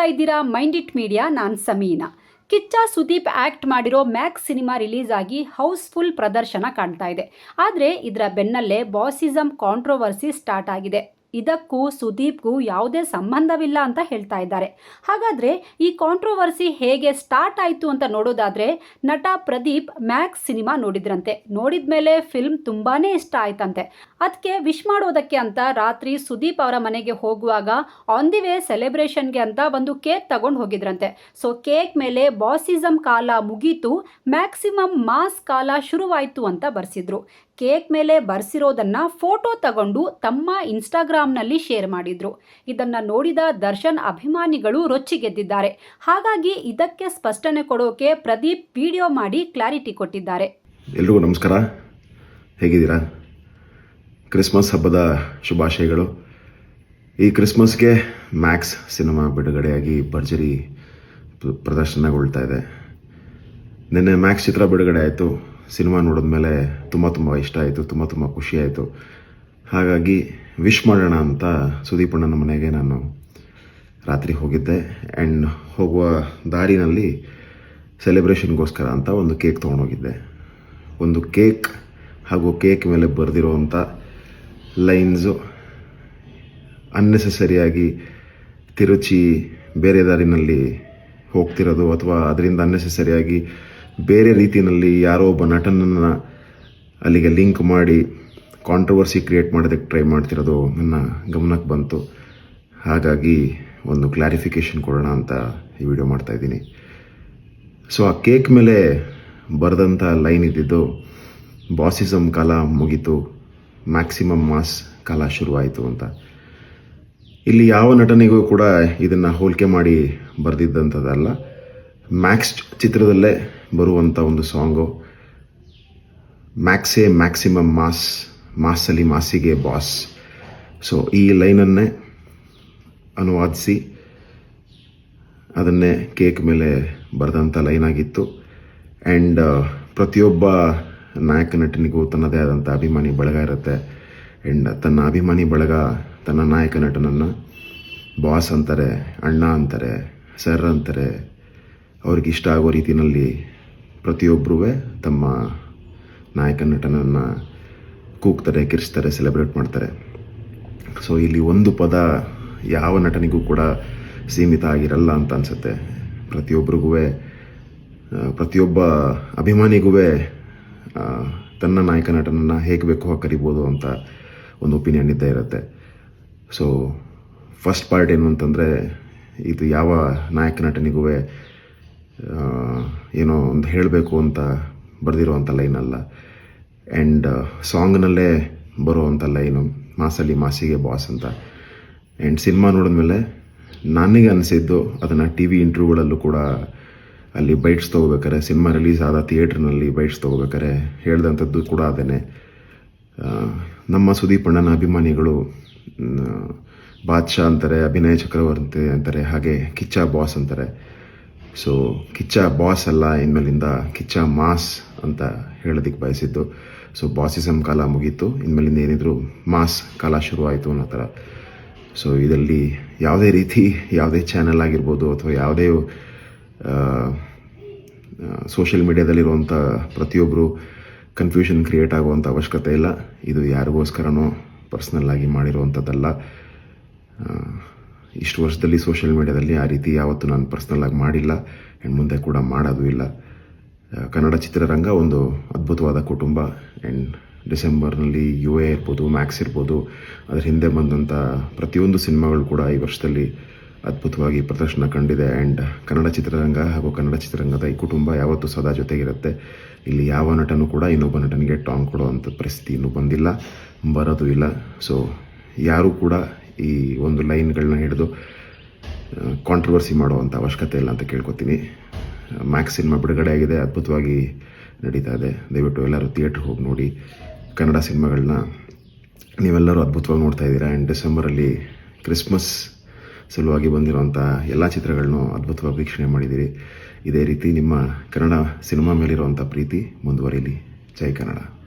ನೋಡ್ತಾ ಇದ್ದೀರಾ mind it media, ನಾನು ಸಮೀನಾ. ಕಿಚ್ಚ ಸುದೀಪ್ ಆ್ಯಕ್ಟ್ ಮಾಡಿರೋ ಮ್ಯಾಕ್ಸ್ ಸಿನಿಮಾ ರಿಲೀಸ್ ಆಗಿ ಹೌಸ್ಫುಲ್ ಪ್ರದರ್ಶನ ಕಾಣ್ತಾ ಇದೆ. ಆದರೆ ಇದರ ಬೆನ್ನಲ್ಲೇ ಬಾಸಿಸಮ್ ಕಾಂಟ್ರವರ್ಸಿ ಸ್ಟಾರ್ಟ್ ಆಗಿದೆ. ಇದಕ್ಕೂ ಸುದೀಪ್ಗೂ ಯಾವುದೇ ಸಂಬಂಧವಿಲ್ಲ ಅಂತ ಹೇಳ್ತಾ ಇದ್ದಾರೆ. ಹಾಗಾದರೆ ಈ ಕಾಂಟ್ರೋವರ್ಸಿ ಹೇಗೆ ಸ್ಟಾರ್ಟ್ ಆಯಿತು ಅಂತ ನೋಡೋದಾದರೆ ನಟ ಪ್ರದೀಪ್ ಮ್ಯಾಕ್ಸ್ ಸಿನಿಮಾ ನೋಡಿದ್ರಂತೆ. ನೋಡಿದ ಮೇಲೆ ಫಿಲ್ಮ್ ತುಂಬಾ ಇಷ್ಟ ಆಯ್ತಂತೆ. ಅದಕ್ಕೆ ವಿಶ್ ಮಾಡೋದಕ್ಕೆ ಅಂತ ರಾತ್ರಿ ಸುದೀಪ್ ಅವರ ಮನೆಗೆ ಹೋಗುವಾಗ ಆನ್ ದಿ ವೇ ಸೆಲೆಬ್ರೇಷನ್ಗೆ ಅಂತ ಒಂದು ಕೇಕ್ ತಗೊಂಡು ಹೋಗಿದ್ರಂತೆ. ಸೊ ಕೇಕ್ ಮೇಲೆ ಬಾಸಿಸಮ್ ಕಾಲ ಮುಗೀತು ಮ್ಯಾಕ್ಸಿಮಮ್ ಮಾಸ್ ಕಾಲ ಶುರುವಾಯಿತು ಅಂತ ಬರ್ಸಿದ್ರು. ಕೇಕ್ ಮೇಲೆ ಬರ್ಸಿರೋದನ್ನ ಫೋಟೋ ತಗೊಂಡು ತಮ್ಮ ಇನ್ಸ್ಟಾಗ್ರಾಮ್ನಲ್ಲಿ ಶೇರ್ ಮಾಡಿದ್ರು. ಇದನ್ನು ನೋಡಿದ ದರ್ಶನ್ ಅಭಿಮಾನಿಗಳು ರೊಚ್ಚಿಗೆದ್ದಿದ್ದಾರೆ. ಹಾಗಾಗಿ ಇದಕ್ಕೆ ಸ್ಪಷ್ಟನೆ ಕೊಡೋಕೆ ಪ್ರದೀಪ್ ವಿಡಿಯೋ ಮಾಡಿ ಕ್ಲಾರಿಟಿ ಕೊಟ್ಟಿದ್ದಾರೆ. ಎಲ್ರಿಗೂ ನಮಸ್ಕಾರ. ಹೇಗಿದ್ದೀರಾ? ಕ್ರಿಸ್ಮಸ್ ಹಬ್ಬದ ಶುಭಾಶಯಗಳು. ಈ ಕ್ರಿಸ್ಮಸ್ಗೆ ಮ್ಯಾಕ್ಸ್ ಸಿನಿಮಾ ಬಿಡುಗಡೆಯಾಗಿ ಭರ್ಜರಿ ಪ್ರ- ಪ್ರದರ್ಶನಗೊಳ್ತಾ ಇದೆ. ನಿನ್ನೆ ಮ್ಯಾಕ್ಸ್ ಚಿತ್ರ ಬಿಡುಗಡೆ ಆಯಿತು. ಸಿನಿಮಾ ನೋಡಿದ್ಮೇಲೆ ತುಂಬ ತುಂಬ ಇಷ್ಟ ಆಯಿತು, ತುಂಬ ತುಂಬ ಖುಷಿ ಆಯಿತು. ಹಾಗಾಗಿ ವಿಶ್ ಮಾಡೋಣ ಅಂತ ಸುದೀಪಣ್ಣನ ಮನೆಗೆ ನಾನು ರಾತ್ರಿ ಹೋಗಿದ್ದೆ. ಆ್ಯಂಡ್ ಹೋಗುವ ದಾರಿನಲ್ಲಿ ಸೆಲೆಬ್ರೇಷನ್ಗೋಸ್ಕರ ಅಂತ ಒಂದು ಕೇಕ್ ತೊಗೊಂಡೋಗಿದ್ದೆ. ಒಂದು ಕೇಕ್ ಹಾಗೂ ಕೇಕ್ ಮೇಲೆ ಬರೆದಿರುವಂಥ ಲೈನ್ಸು ಅನ್ನೆಸೆಸರಿಯಾಗಿ ತಿರುಚಿ ಬೇರೆ ದಾರಿನಲ್ಲಿ ಹೋಗ್ತಿರೋದು ಅಥವಾ ಅದರಿಂದ ಅನ್ನೆಸೆಸರಿಯಾಗಿ ಬೇರೆ ರೀತಿಯಲ್ಲಿ ಯಾರೋ ಒಬ್ಬ ನಟನನ್ನು ಅಲ್ಲಿಗೆ ಲಿಂಕ್ ಮಾಡಿ ಕಾಂಟ್ರವರ್ಸಿ ಕ್ರಿಯೇಟ್ ಮಾಡೋದಕ್ಕೆ ಟ್ರೈ ಮಾಡ್ತಿರೋದು ನನ್ನ ಗಮನಕ್ಕೆ ಬಂತು. ಹಾಗಾಗಿ ಒಂದು ಕ್ಲಾರಿಫಿಕೇಷನ್ ಕೊಡೋಣ ಅಂತ ಈ ವಿಡಿಯೋ ಮಾಡ್ತಾ ಇದ್ದೀನಿ. ಸೊ ಆ ಕೇಕ್ ಮೇಲೆ ಬರೆದಂಥ ಲೈನ್ ಇದ್ದಿದ್ದು ಬಾಸಿಸಮ್ ಕಾಲ ಮುಗೀತು ಮ್ಯಾಕ್ಸಿಮಮ್ ಮಾಸ್ ಕಾಲ ಶುರುವಾಯಿತು ಅಂತ. ಇಲ್ಲಿ ಯಾವ ನಟನೆಗೂ ಕೂಡ ಇದನ್ನು ಹೋಲಿಕೆ ಮಾಡಿ ಬರೆದಿದ್ದಂಥದ್ದಲ್ಲ. ಮ್ಯಾಕ್ಸ್ ಚಿತ್ರದಲ್ಲೇ ಬರುವಂಥ ಒಂದು ಸಾಂಗು ಮ್ಯಾಕ್ಸೇ ಮ್ಯಾಕ್ಸಿಮಮ್ ಮಾಸ್ ಮಾಸಲ್ಲಿ ಮಾಸಿಗೆ ಬಾಸ್. ಸೊ ಈ ಲೈನನ್ನೇ ಅನುವಾದಿಸಿ ಅದನ್ನೇ ಕೇಕ್ ಮೇಲೆ ಬರೆದಂಥ ಲೈನ್ ಆಗಿತ್ತು. ಆ್ಯಂಡ್ ಪ್ರತಿಯೊಬ್ಬ ನಾಯಕ ನಟನಿಗೂ ತನ್ನದೇ ಆದಂಥ ಅಭಿಮಾನಿ ಬಳಗ ಇರುತ್ತೆ. ಆ್ಯಂಡ್ ತನ್ನ ಅಭಿಮಾನಿ ಬಳಗ ತನ್ನ ನಾಯಕ ನಟನನ್ನು ಬಾಸ್ ಅಂತಾರೆ, ಅಣ್ಣ ಅಂತಾರೆ, ಸರ್ ಅಂತಾರೆ. ಅವ್ರಿಗೆ ಇಷ್ಟ ಆಗೋ ರೀತಿಯಲ್ಲಿ ಪ್ರತಿಯೊಬ್ಬರೂ ತಮ್ಮ ನಾಯಕ ನಟನನ್ನು ಕೂಗ್ತಾರೆ ಕಿರಿಸ್ತಾರೆ ಸೆಲೆಬ್ರೇಟ್ ಮಾಡ್ತಾರೆ. ಸೊ ಇಲ್ಲಿ ಒಂದು ಪದ ಯಾವ ನಟನಿಗೂ ಕೂಡ ಸೀಮಿತ ಆಗಿರಲ್ಲ ಅಂತ ಅನಿಸುತ್ತೆ. ಪ್ರತಿಯೊಬ್ಬರಿಗೂ ಪ್ರತಿಯೊಬ್ಬ ಅಭಿಮಾನಿಗೂ ತನ್ನ ನಾಯಕ ನಟನನ್ನು ಹೇಗೆ ಬೇಕೋ ಹಾಗೆ ಕರಿಬೋದು ಅಂತ ಒಂದು ಒಪಿನಿಯನ್ ಇದ್ದೇ ಇರುತ್ತೆ. ಸೊ ಫಸ್ಟ್ ಪಾರ್ಟ್ ಏನು ಅಂತಂದರೆ, ಇದು ಯಾವ ನಾಯಕ ನಟನಿಗೂ ಏನೋ ಒಂದು ಹೇಳಬೇಕು ಅಂತ ಬರೆದಿರೋವಂಥ ಲೈನ್ ಅಲ್ಲ. ಆ್ಯಂಡ್ ಸಾಂಗ್ನಲ್ಲೇ ಬರುವಂಥ ಲೈನು ಮಾಸಲ್ಲಿ ಮಾಸಿಗೆ ಬಾಸ್ ಅಂತ. ಆ್ಯಂಡ್ ಸಿನಿಮಾ ನೋಡಿದ್ಮೇಲೆ ನನಗೆ ಅನಿಸಿದ್ದು ಅದನ್ನು ಟಿ ವಿ ಇಂಟ್ರ್ಯೂಗಳಲ್ಲೂ ಕೂಡ ಅಲ್ಲಿ ಬೈಟ್ಸ್ ತೊಗೋಬೇಕಾರೆ, ಸಿನಿಮಾ ರಿಲೀಸ್ ಆದ ಥಿಯೇಟ್ರ್ನಲ್ಲಿ ಬೈಟ್ಸ್ ತೊಗೋಬೇಕಾರೆ ಹೇಳ್ದಂಥದ್ದು ಕೂಡ ಅದೇ ನಮ್ಮ ಸುದೀಪ್ ಅಣ್ಣನ ಅಭಿಮಾನಿಗಳು ಬಾದ್ಶಾ ಅಂತಾರೆ, ಅಭಿನಯ ಚಕ್ರವರ್ತಿ ಅಂತಾರೆ, ಹಾಗೆ ಕಿಚ್ಚ ಬಾಸ್ ಅಂತಾರೆ. ಸೊ ಕಿಚ್ಚ ಬಾಸ್ ಅಲ್ಲ, ಇನ್ಮೇಲಿಂದ ಕಿಚ್ಚ ಮಾಸ್ ಅಂತ ಹೇಳೋದಕ್ಕೆ ಬಯಸಿದ್ದು. ಸೊ ಬಾಸಿಸಮ್ ಕಾಲ ಮುಗೀತು ಇನ್ಮೇಲಿಂದ ಏನಿದ್ರು ಮಾಸ್ ಕಾಲ ಶುರುವಾಯಿತು ಅನ್ನೋ ಥರ ಸೊ ಇದರಲ್ಲಿ ಯಾವುದೇ ರೀತಿ ಯಾವುದೇ ಚಾನಲ್ ಆಗಿರ್ಬೋದು ಅಥವಾ ಯಾವುದೇ ಸೋಷಿಯಲ್ ಮೀಡ್ಯಾದಲ್ಲಿರುವಂಥ ಪ್ರತಿಯೊಬ್ಬರು ಕನ್ಫ್ಯೂಷನ್ ಕ್ರಿಯೇಟ್ ಆಗುವಂಥ ಅವಶ್ಯಕತೆ ಇಲ್ಲ ಇದು ಯಾರಿಗೋಸ್ಕರನೋ ಪರ್ಸ್ನಲ್ಲಾಗಿ ಮಾಡಿರುವಂಥದ್ದಲ್ಲ ಇಷ್ಟು ವರ್ಷದಲ್ಲಿ ಸೋಷಿಯಲ್ ಮೀಡ್ಯಾದಲ್ಲಿ ಆ ರೀತಿ ಯಾವತ್ತೂ ನಾನು ಪರ್ಸ್ನಲ್ಲಾಗಿ ಮಾಡಿಲ್ಲ. ಆ್ಯಂಡ್ ಮುಂದೆ ಕೂಡ ಮಾಡೋದು ಇಲ್ಲ. ಕನ್ನಡ ಚಿತ್ರರಂಗ ಒಂದು ಅದ್ಭುತವಾದ ಕುಟುಂಬ. ಆ್ಯಂಡ್ ಡಿಸೆಂಬರ್ನಲ್ಲಿ ಯು ಎ ಇರ್ಬೋದು ಮ್ಯಾಕ್ಸ್ ಇರ್ಬೋದು, ಅದರ ಹಿಂದೆ ಬಂದಂಥ ಪ್ರತಿಯೊಂದು ಸಿನಿಮಾಗಳು ಕೂಡ ಈ ವರ್ಷದಲ್ಲಿ ಅದ್ಭುತವಾಗಿ ಪ್ರದರ್ಶನ ಕಂಡಿದೆ. ಆ್ಯಂಡ್ ಕನ್ನಡ ಚಿತ್ರರಂಗ ಹಾಗೂ ಕನ್ನಡ ಚಿತ್ರರಂಗದ ಈ ಕುಟುಂಬ ಯಾವತ್ತೂ ಸದಾ ಜೊತೆಗಿರುತ್ತೆ. ಇಲ್ಲಿ ಯಾವ ನಟನೂ ಕೂಡ ಇನ್ನೊಬ್ಬ ನಟನಿಗೆ ಟಾಂಗ್ ಕೊಡುವಂಥ ಪರಿಸ್ಥಿತಿ ಇನ್ನೂ ಬಂದಿಲ್ಲ, ಬರೋದು ಇಲ್ಲ. ಸೊ ಯಾರೂ ಕೂಡ ಈ ಒಂದು ಲೈನ್ಗಳನ್ನ ಹಿಡಿದು ಕಾಂಟ್ರವರ್ಸಿ ಮಾಡುವಂಥ ಅವಶ್ಯಕತೆ ಇಲ್ಲ ಅಂತ ಕೇಳ್ಕೊತೀನಿ. ಮ್ಯಾಕ್ಸ್ ಸಿನಿಮಾ ಬಿಡುಗಡೆ ಆಗಿದೆ, ಅದ್ಭುತವಾಗಿ ನಡೀತಾ ಇದೆ. ದಯವಿಟ್ಟು ಎಲ್ಲರೂ ಥಿಯೇಟ್ರ್ ಹೋಗಿ ನೋಡಿ ಕನ್ನಡ ಸಿನಿಮಾಗಳನ್ನ ನೀವೆಲ್ಲರೂ ಅದ್ಭುತವಾಗಿ ನೋಡ್ತಾ ಇದ್ದೀರಾ. ಆ್ಯಂಡ್ ಡಿಸೆಂಬರಲ್ಲಿ ಕ್ರಿಸ್ಮಸ್ ಸಲುವಾಗಿ ಬಂದಿರುವಂಥ ಎಲ್ಲ ಚಿತ್ರಗಳನ್ನು ಅದ್ಭುತವಾಗಿ ವೀಕ್ಷಣೆ ಮಾಡಿದ್ದೀರಿ. ಇದೇ ರೀತಿ ನಿಮ್ಮ ಕನ್ನಡ ಸಿನಿಮಾ ಮೇಲಿರುವಂಥ ಪ್ರೀತಿ ಮುಂದುವರಿಲಿ. ಜೈ ಕನ್ನಡ.